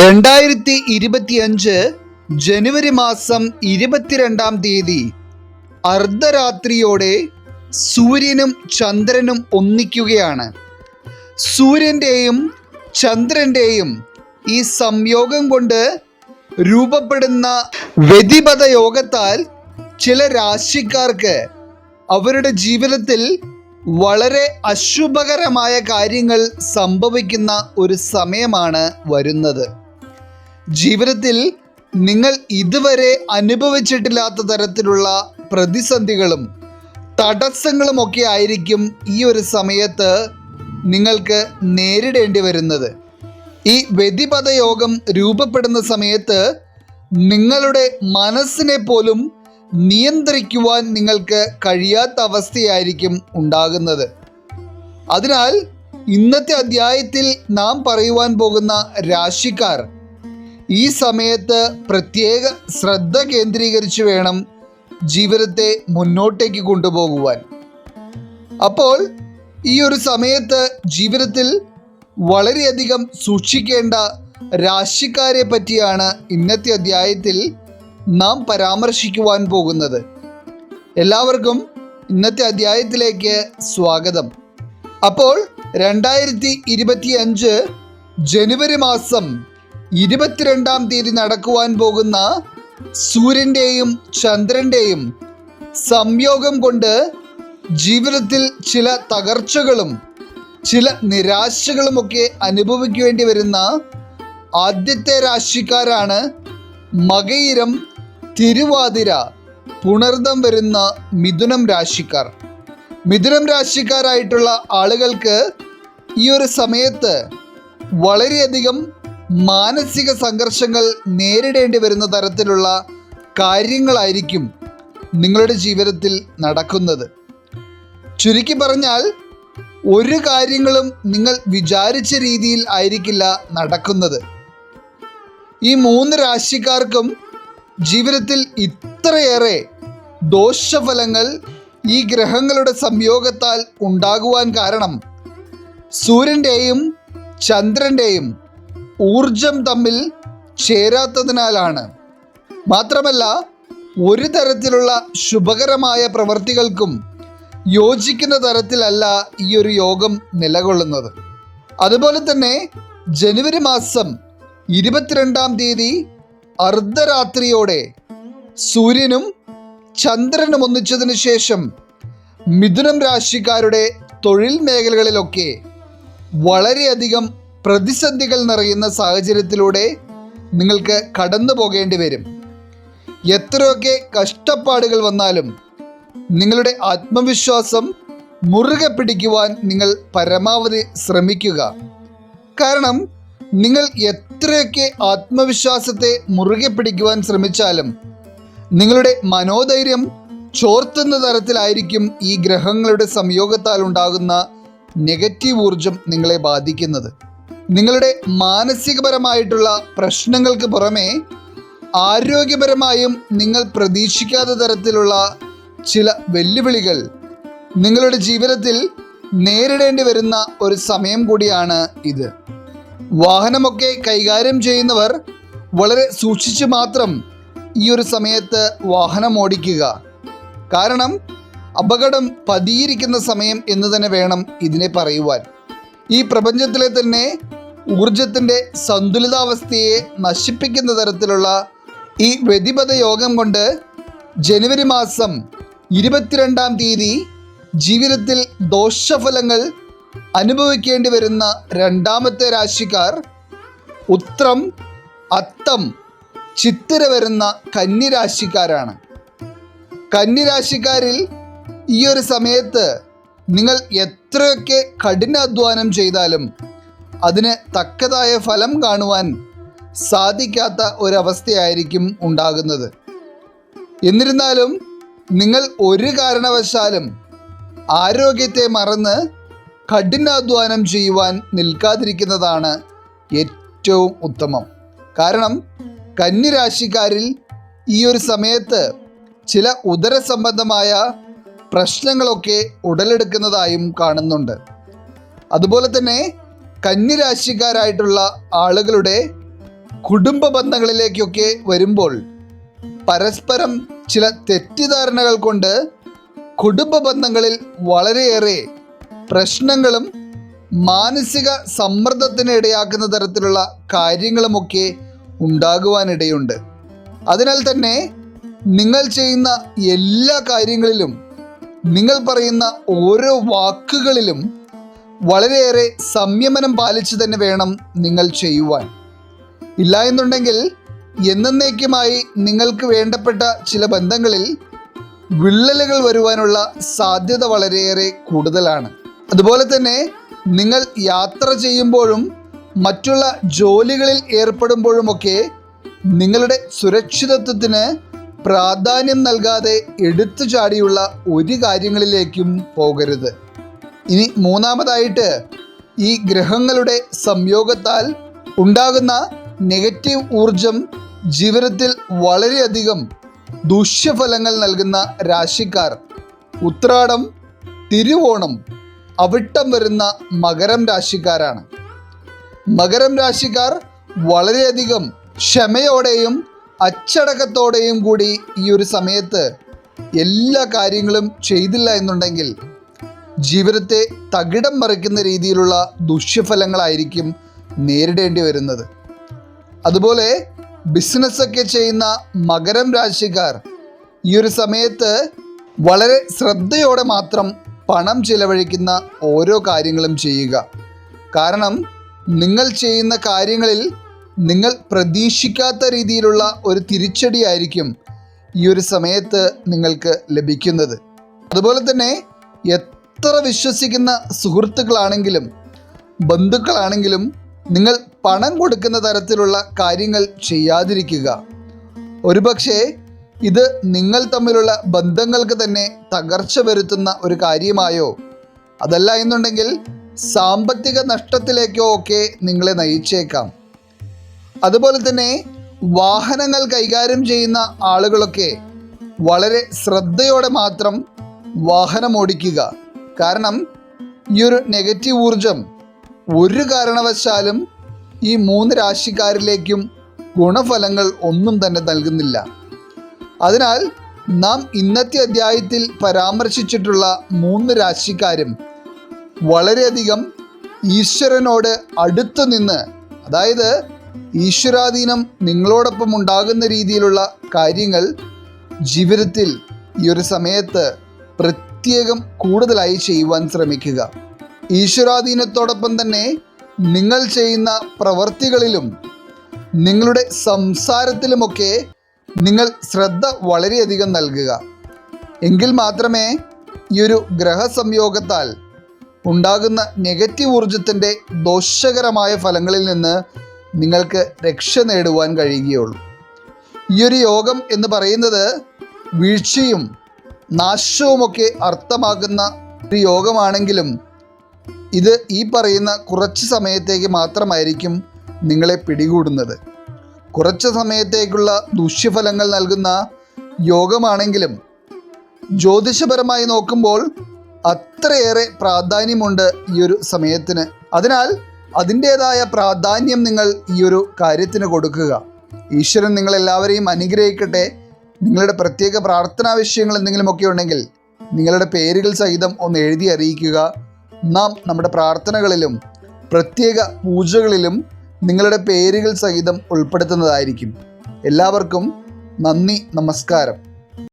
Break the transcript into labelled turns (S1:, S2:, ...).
S1: രണ്ടായിരത്തി ഇരുപത്തിയഞ്ച് ജനുവരി മാസം ഇരുപത്തിരണ്ടാം തീയതി അർദ്ധരാത്രിയോടെ സൂര്യനും ചന്ദ്രനും ഒന്നിക്കുകയാണ്. സൂര്യന്റെയും ചന്ദ്രന്റെയും ഈ സംയോഗം കൊണ്ട് രൂപപ്പെടുന്ന വ്യതിപത യോഗത്താൽ ചില രാശിക്കാർക്ക് അവരുടെ ജീവിതത്തിൽ വളരെ അശുഭകരമായ കാര്യങ്ങൾ സംഭവിക്കുന്ന ഒരു സമയമാണ് വരുന്നത്. ജീവിതത്തിൽ നിങ്ങൾ ഇതുവരെ അനുഭവിച്ചിട്ടില്ലാത്ത തരത്തിലുള്ള പ്രതിസന്ധികളും തടസ്സങ്ങളും ഒക്കെ ആയിരിക്കും ഈ ഒരു സമയത്ത് നിങ്ങൾക്ക് നേരിടേണ്ടി വരുന്നത്. ഈ വ്യതിപഥയോഗം രൂപപ്പെടുന്ന സമയത്ത് നിങ്ങളുടെ മനസ്സിനെ പോലും നിയന്ത്രിക്കുവാൻ നിങ്ങൾക്ക് കഴിയാത്ത അവസ്ഥയായിരിക്കും ഉണ്ടാകുന്നത്. അതിനാൽ ഇന്നത്തെ അധ്യായത്തിൽ നാം പറയുവാൻ പോകുന്ന രാശിക്കാർ ഈ സമയത്ത് പ്രത്യേക ശ്രദ്ധ കേന്ദ്രീകരിച്ച് വേണം ജീവിതത്തെ മുന്നോട്ടേക്ക് കൊണ്ടുപോകുവാൻ. അപ്പോൾ ഈ ഒരു സമയത്ത് ജീവിതത്തിൽ വളരെയധികം സൂക്ഷിക്കേണ്ട രാശിക്കാരെ പറ്റിയാണ് ഇന്നത്തെ അധ്യായത്തിൽ നാം പരാമർശിക്കുവാൻ പോകുന്നത്. എല്ലാവർക്കും ഇന്നത്തെ അധ്യായത്തിലേക്ക് സ്വാഗതം. അപ്പോൾ രണ്ടായിരത്തി ഇരുപത്തി അഞ്ച് ജനുവരി മാസം ഇരുപത്തിരണ്ടാം തീയതി നടക്കുവാൻ പോകുന്ന സൂര്യന്റെയും ചന്ദ്രന്റെയും സംയോഗം കൊണ്ട് ജീവിതത്തിൽ ചില തകർച്ചകളും ചില നിരാശകളുമൊക്കെ അനുഭവിക്കേണ്ടി വരുന്ന ആദ്യത്തെ രാശിക്കാരാണ് മകയിരം തിരുവാതിര പുണർദം വരുന്ന മിഥുനം രാശിക്കാർ. മിഥുനം രാശിക്കാരായിട്ടുള്ള ആളുകൾക്ക് ഈ ഒരു സമയത്ത് വളരെയധികം മാനസിക സംഘർഷങ്ങൾ നേരിടേണ്ടി വരുന്ന തരത്തിലുള്ള കാര്യങ്ങളായിരിക്കും നിങ്ങളുടെ ജീവിതത്തിൽ നടക്കുന്നത്. ചുരുക്കി പറഞ്ഞാൽ ഒരു കാര്യങ്ങളും നിങ്ങൾ വിചാരിച്ച രീതിയിൽ ആയിരിക്കില്ല നടക്കുന്നത്. ഈ മൂന്ന് രാശിക്കാർക്കും ജീവിതത്തിൽ ഇത്രയേറെ ദോഷഫലങ്ങൾ ഈ ഗ്രഹങ്ങളുടെ സംയോഗത്താൽ ഉണ്ടാകുവാൻ കാരണം സൂര്യന്റെയും ചന്ദ്രന്റെയും ഊർജം തമ്മിൽ ചേരാത്തതിനാലാണ്. മാത്രമല്ല ഒരു തരത്തിലുള്ള ശുഭകരമായ പ്രവൃത്തികൾക്കും യോജിക്കുന്ന തരത്തിലല്ല ഈ ഒരു യോഗം നിലകൊള്ളുന്നത്. അതുപോലെ തന്നെ ജനുവരി മാസം ഇരുപത്തിരണ്ടാം തീയതി അർദ്ധരാത്രിയോടെ സൂര്യനും ചന്ദ്രനും ഒന്നിച്ചതിന് ശേഷം മിഥുനം രാശിക്കാരുടെ തൊഴിൽ മേഖലകളിലൊക്കെ വളരെയധികം പ്രതിസന്ധികൾ നിറയുന്ന സാഹചര്യത്തിലൂടെ നിങ്ങൾക്ക് കടന്നു പോകേണ്ടി വരും. എത്രയൊക്കെ കഷ്ടപ്പാടുകൾ വന്നാലും നിങ്ങളുടെ ആത്മവിശ്വാസം മുറുകെ പിടിക്കുവാൻ നിങ്ങൾ പരമാവധി ശ്രമിക്കുക. കാരണം നിങ്ങൾ എത്രയൊക്കെ ആത്മവിശ്വാസത്തെ മുറുകെ പിടിക്കുവാൻ ശ്രമിച്ചാലും നിങ്ങളുടെ മനോധൈര്യം ചോർത്തുന്ന തരത്തിലായിരിക്കും ഈ ഗ്രഹങ്ങളുടെ സംയോഗത്താൽ ഉണ്ടാകുന്ന നെഗറ്റീവ് ഊർജം നിങ്ങളെ ബാധിക്കുന്നത്. നിങ്ങളുടെ മാനസികപരമായിട്ടുള്ള പ്രശ്നങ്ങൾക്ക് പുറമേ ആരോഗ്യപരമായും നിങ്ങൾ പ്രതീക്ഷിക്കാത്ത തരത്തിലുള്ള ചില വെല്ലുവിളികൾ നിങ്ങളുടെ ജീവിതത്തിൽ നേരിടേണ്ടി വരുന്ന ഒരു സമയം കൂടിയാണ് ഇത്. വാഹനമൊക്കെ കൈകാര്യം ചെയ്യുന്നവർ വളരെ സൂക്ഷിച്ച് മാത്രം ഈ ഒരു സമയത്ത് വാഹനം ഓടിക്കുക. കാരണം അപകടം പതിയിരിക്കുന്ന സമയം എന്ന് തന്നെ വേണം ഇതിനെ പറയുവാൻ. ഈ പ്രപഞ്ചത്തിലെ തന്നെ ഊർജത്തിന്റെ സന്തുലിതാവസ്ഥയെ നശിപ്പിക്കുന്ന തരത്തിലുള്ള ഈ വ്യതിപത യോഗം കൊണ്ട് ജനുവരി മാസം ഇരുപത്തിരണ്ടാം തീയതി ജീവിതത്തിൽ ദോഷഫലങ്ങൾ അനുഭവിക്കേണ്ടി വരുന്ന രണ്ടാമത്തെ രാശിക്കാർ ഉത്രം അത്തം ചിത്തിര വരുന്ന കന്നിരാശിക്കാരാണ് കന്നിരാശിക്കാരിൽ ഈ ഒരു സമയത്ത് നിങ്ങൾ എത്രയൊക്കെ കഠിനാധ്വാനം ചെയ്താലും അതിന് തക്കതായ ഫലം കാണുവാൻ സാധിക്കാത്ത ഒരവസ്ഥയായിരിക്കും ഉണ്ടാകുന്നത്. എന്നിരുന്നാലും നിങ്ങൾ ഒരു കാരണവശാലും ആരോഗ്യത്തെ മറന്ന് കഠിനാധ്വാനം ചെയ്യുവാൻ നിൽക്കാതിരിക്കുന്നതാണ് ഏറ്റവും ഉത്തമം. കാരണം കന്നിരാശിക്കാരിൽ ഈ ഒരു സമയത്ത് ചില ഉദര സംബന്ധമായ പ്രശ്നങ്ങളൊക്കെ ഉടലെടുക്കുന്നതായും കാണുന്നുണ്ട്. അതുപോലെ തന്നെ കന്നിരാശിക്കാരായിട്ടുള്ള ആളുകളുടെ കുടുംബ ബന്ധങ്ങളിലേക്കൊക്കെ വരുമ്പോൾ പരസ്പരം ചില തെറ്റിദ്ധാരണകൾ കൊണ്ട് കുടുംബ ബന്ധങ്ങളിൽ വളരെയേറെ പ്രശ്നങ്ങളും മാനസിക സമ്മർദ്ദത്തിന് ഇടയാക്കുന്ന തരത്തിലുള്ള കാര്യങ്ങളുമൊക്കെ ഉണ്ടാകുവാനിടയുണ്ട്. അതിനാൽ തന്നെ നിങ്ങൾ ചെയ്യുന്ന എല്ലാ കാര്യങ്ങളിലും നിങ്ങൾ പറയുന്ന ഓരോ വാക്കുകളിലും വളരെയേറെ സംയമനം പാലിച്ചു തന്നെ വേണം നിങ്ങൾ ചെയ്യുവാൻ. ഇല്ല എന്നുണ്ടെങ്കിൽ എന്നേക്കുമായി നിങ്ങൾക്ക് വേണ്ടപ്പെട്ട ചില ബന്ധങ്ങളിൽ വിള്ളലുകൾ വരുവാനുള്ള സാധ്യത വളരെയേറെ കൂടുതലാണ്. അതുപോലെ തന്നെ നിങ്ങൾ യാത്ര ചെയ്യുമ്പോഴും മറ്റുള്ള ജോലികളിൽ ഏർപ്പെടുമ്പോഴുമൊക്കെ നിങ്ങളുടെ സുരക്ഷിതത്വത്തിന് പ്രാധാന്യം നൽകാതെ എടുത്തു ചാടിയുള്ള ഒരു കാര്യങ്ങളിലേക്കും പോകരുത്. ഇനി മൂന്നാമതായിട്ട് ഈ ഗ്രഹങ്ങളുടെ സംയോഗത്താൽ ഉണ്ടാകുന്ന നെഗറ്റീവ് ഊർജം ജീവിതത്തിൽ വളരെയധികം ദൂഷ്യഫലങ്ങൾ നൽകുന്ന രാശിക്കാർ. ഉത്രാടം തിരുവോണം അവിട്ടം വരുന്ന മകരം രാശിക്കാരാണ്. മകരം രാശിക്കാർ വളരെയധികം ക്ഷമയോടെയും അച്ചടക്കത്തോടെയും കൂടി ഈ ഒരു സമയത്ത് എല്ലാ കാര്യങ്ങളും ചെയ്തില്ല എന്നുണ്ടെങ്കിൽ ജീവിതത്തെ തകിടം മറിക്കുന്ന രീതിയിലുള്ള ദുഷ്യഫലങ്ങളായിരിക്കും നേരിടേണ്ടി വരുന്നത്. അതുപോലെ ബിസിനസ്സൊക്കെ ചെയ്യുന്ന മകരം രാശിക്കാർ ഈ ഒരു സമയത്ത് വളരെ ശ്രദ്ധയോടെ മാത്രം പണം ചിലവഴിക്കുന്ന ഓരോ കാര്യങ്ങളും ചെയ്യുക. കാരണം നിങ്ങൾ ചെയ്യുന്ന കാര്യങ്ങളിൽ നിങ്ങൾ പ്രതീക്ഷിക്കാത്ത രീതിയിലുള്ള ഒരു തിരിച്ചടി ആയിരിക്കും ഈ ഒരു സമയത്ത് നിങ്ങൾക്ക് ലഭിക്കുന്നത്. അതുപോലെ തന്നെ എത്ര വിശ്വസിക്കുന്ന സുഹൃത്തുക്കളാണെങ്കിലും ബന്ധുക്കളാണെങ്കിലും നിങ്ങൾ പണം കൊടുക്കുന്ന തരത്തിലുള്ള കാര്യങ്ങൾ ചെയ്യാതിരിക്കുക. ഒരുപക്ഷെ ഇത് നിങ്ങൾ തമ്മിലുള്ള ബന്ധങ്ങൾക്ക് തന്നെ തകർച്ച വരുത്തുന്ന ഒരു കാര്യമായോ? അതല്ല എന്നുണ്ടെങ്കിൽ സാമ്പത്തിക നഷ്ടത്തിലേക്കോ ഒക്കെ നിങ്ങളെ നയിച്ചേക്കാം. അതുപോലെ തന്നെ വാഹനങ്ങൾ കൈകാര്യം ചെയ്യുന്ന ആളുകളൊക്കെ വളരെ ശ്രദ്ധയോടെ മാത്രം വാഹനം ഓടിക്കുക. കാരണം ഈ ഒരു നെഗറ്റീവ് ഊർജം ഒരു കാരണവശാലും ഈ മൂന്ന് രാശിക്കാരിലേക്കും ഗുണഫലങ്ങൾ ഒന്നും തന്നെ നൽകുന്നില്ല. അതിനാൽ നാം ഇന്നത്തെ അധ്യായത്തിൽ പരാമർശിച്ചിട്ടുള്ള മൂന്ന് രാശിക്കാരും വളരെയധികം ഈശ്വരനോട് അടുത്തു നിന്ന് അതായത് ഈശ്വരാധീനം നിങ്ങളോടൊപ്പം ഉണ്ടാകുന്ന രീതിയിലുള്ള കാര്യങ്ങൾ ജീവിതത്തിൽ ഈ ഒരു സമയത്ത് പ്രത്യേകം കൂടുതലായി ചെയ്യുവാൻ ശ്രമിക്കുക. ഈശ്വരാധീനത്തോടൊപ്പം തന്നെ നിങ്ങൾ ചെയ്യുന്ന പ്രവർത്തികളിലും നിങ്ങളുടെ സംസാരത്തിലുമൊക്കെ നിങ്ങൾ ശ്രദ്ധ വളരെയധികം നൽകുക. എങ്കിൽ മാത്രമേ ഈ ഒരു ഗ്രഹസംയോഗത്താൽ ഉണ്ടാകുന്ന നെഗറ്റീവ് ഊർജത്തിന്റെ ദോഷകരമായ ഫലങ്ങളിൽ നിന്ന് നിങ്ങൾക്ക് രക്ഷ നേടുവാൻ കഴിയുകയുള്ളൂ. ഈ ഒരു യോഗം എന്ന് പറയുന്നത് വീഴ്ചയും നാശവുമൊക്കെ അർത്ഥമാകുന്ന ഒരു യോഗമാണെങ്കിലും ഇത് ഈ പറയുന്ന കുറച്ച് സമയത്തേക്ക് മാത്രമായിരിക്കും നിങ്ങളെ പിടികൂടുന്നത്. കുറച്ച് സമയത്തേക്കുള്ള ദൂഷ്യഫലങ്ങൾ നൽകുന്ന യോഗമാണെങ്കിലും ജ്യോതിഷപരമായി നോക്കുമ്പോൾ അത്രയേറെ പ്രാധാന്യമുണ്ട് ഈ ഒരു സമയത്തിന്. അതിനാൽ അതിന്റേതായ പ്രാധാന്യം നിങ്ങൾ ഈ ഒരു കാര്യത്തിന് കൊടുക്കുക. ഈശ്വരൻ നിങ്ങളെല്ലാവരെയും അനുഗ്രഹിക്കട്ടെ. നിങ്ങളുടെ പ്രത്യേക പ്രാർത്ഥനാ വിഷയങ്ങൾ എന്തെങ്കിലുമൊക്കെ ഉണ്ടെങ്കിൽ നിങ്ങളുടെ പേരുകൾ സഹിതം ഒന്ന് എഴുതി അറിയിക്കുക. നാം നമ്മുടെ പ്രാർത്ഥനകളിലും പ്രത്യേക പൂജകളിലും നിങ്ങളുടെ പേരുകൾ സഹിതം ഉൾപ്പെടുത്തുന്നതായിരിക്കും. എല്ലാവർക്കും നന്ദി നമസ്കാരം.